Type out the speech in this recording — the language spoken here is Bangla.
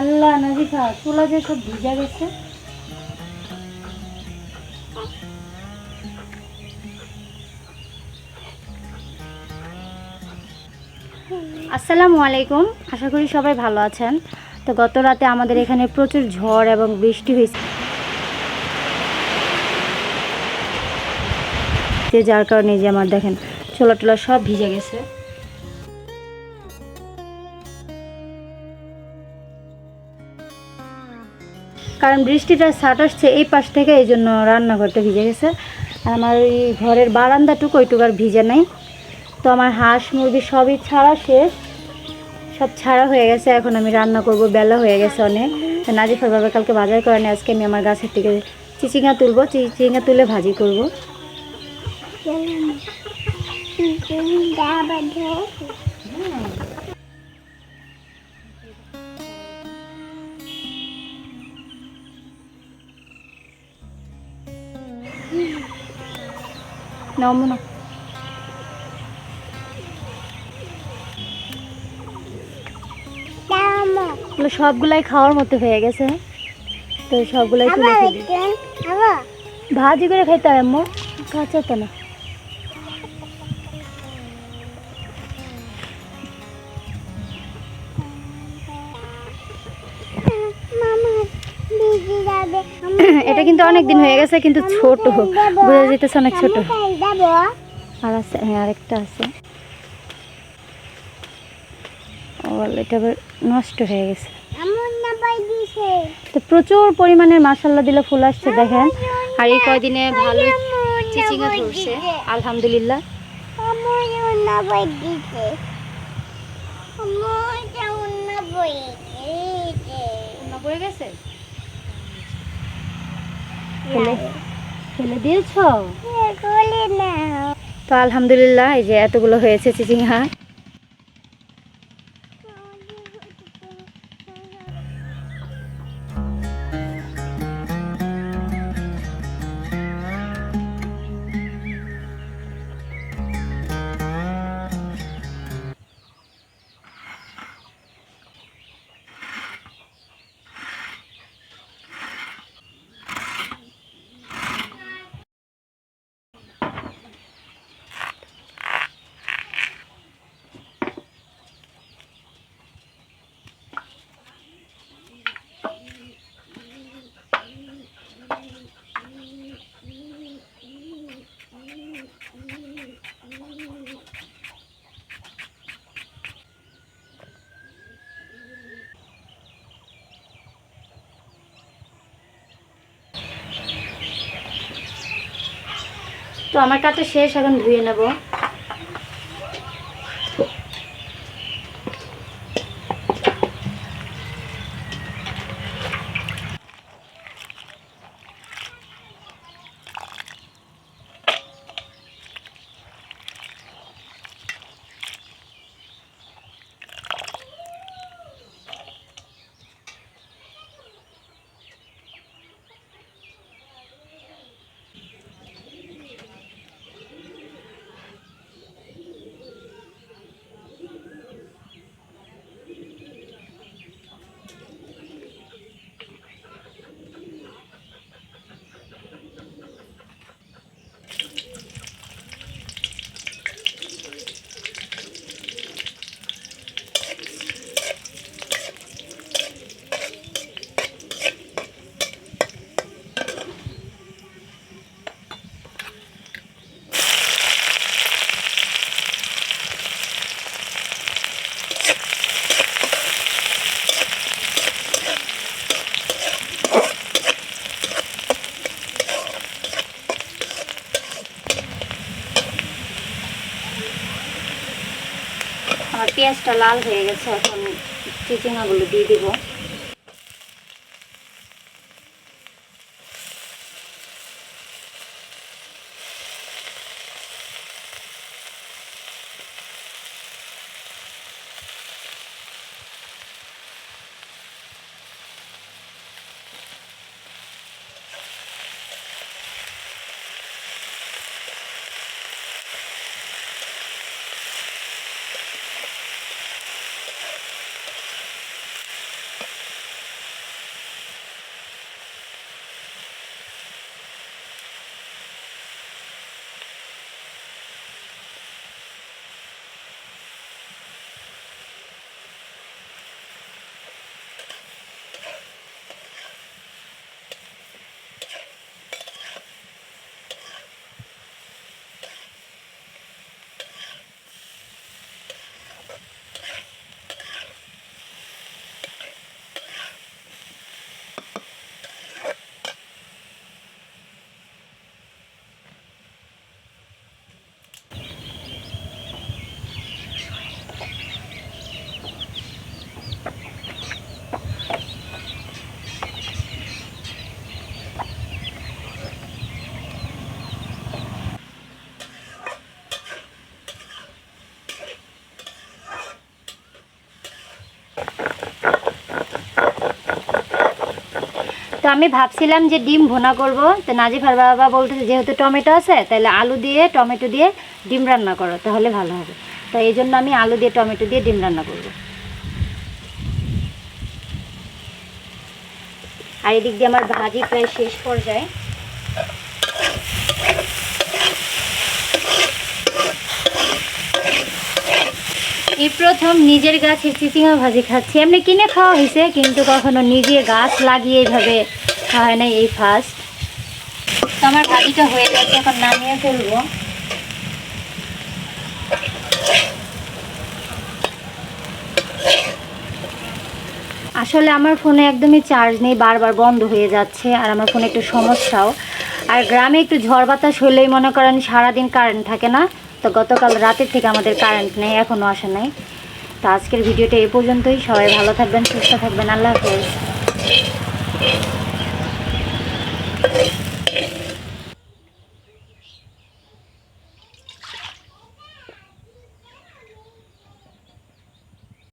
আল্লাহ নাজিফা চুলা যে সব ভিজা গেছে। আসসালামু আলাইকুম, আশা করি সবাই ভালো আছেন। তো গত রাতে আমাদের এখানে প্রচুর ঝড় এবং বৃষ্টি হয়েছে। যে যার কারণে যে আমার দেখেন ছোলা টোলা সব ভিজে গেছে। কারণ বৃষ্টিটা ছাট আসছে এই পাশ থেকে এই জন্য রান্নাঘরটা ভিজে গেছে। আর আমার এই ঘরের বারান্দাটুকু ওইটুকু আর ভিজে নাই। তো আমার হাঁস মুরগি সবই ছাড়া শেষ। সব ছাড়া হয়ে গেছে, এখন আমি রান্না করব, বেলা হয়ে গেছে অনেক। নাজিফার বাবা কালকে বাজার করে নিয়ে, আজকে আমি আমার গাছের থেকে চিচিঙা তুলবো, চিচিঙ্গা তুলে ভাজি করব। নমো না। এগুলো সবগুলাই খাওয়ার মতো হয়ে গেছে তো সবগুলাই তুলে ফেলি। ভাজি করে খাইতে হয় আম্মু। কাঁচা তো না। এটা কিন্তু অনেক দিন হয়ে গেছে কিন্তু ছোট। বোঝা যেতেছে অনেক ছোট। আর আছে হ্যাঁ আরেকটা আছে। ও এটা আবার নষ্ট হয়ে গেছে। তো প্রচুর পরিমাণের মাসাল্লা দিলে ফুল আসছে দেখেন। আর এই কয়দিনে ভালো ধরছে আলহামদুলিল্লাহ। পড়ে গেছে? ফেলে দিয়েছ? তো আলহামদুলিল্লাহ এই যে এতগুলো হয়েছে চিচিঙ্গা। তো আমার কাছে শেষ এখন ধুয়ে নেব আমার পেঁয়াজটা লাল হয়ে গেছে এখন চিচিঙ্গাগুলো দিয়ে দিব। তো আমি ভাবছিলাম যে ডিম ভুনা করব। তো নাজিফার বাবা বলতেছে, যেহেতু টমেটো আছে, তাহলে আলু দিয়ে, টমেটো দিয়ে ডিম রান্না করো, তাহলে ভালো হবে। তো এই জন্য আমি আলু দিয়ে, টমেটো দিয়ে ডিম রান্না করব। আর এদিক দিয়ে আমার ভাজি প্রায় শেষ পর্যায়ে। এই প্রথম নিজের গাছের চিচিঙা ভাজি খাচ্ছি। এমনি কিনে খাওয়া হয়েছে, কিন্তু কখনো নিজে গাছ লাগিয়ে এইভাবে খাওয়া হয় না এই ফার্স্ট তো আমার ভাজিটা হয়ে গেছে, এখন নামিয়ে ফেলব। আসলে আমার ফোনে একদমই চার্জ নেই, বারবার বন্ধ হয়ে যাচ্ছে, আর আমার ফোনে একটু সমস্যাও। আর গ্রামে একটু ঝড় বাতাস হলেই মনে করেন সারাদিন কারেন্ট থাকে না। তো গতকাল রাতের থেকে আমাদের কারেন্ট নেই এখনও আসে নাই। তো আজকের ভিডিওটা এ পর্যন্তই। সবাই ভালো থাকবেন, সুস্থ থাকবেন। আল্লাহ হাফেজ।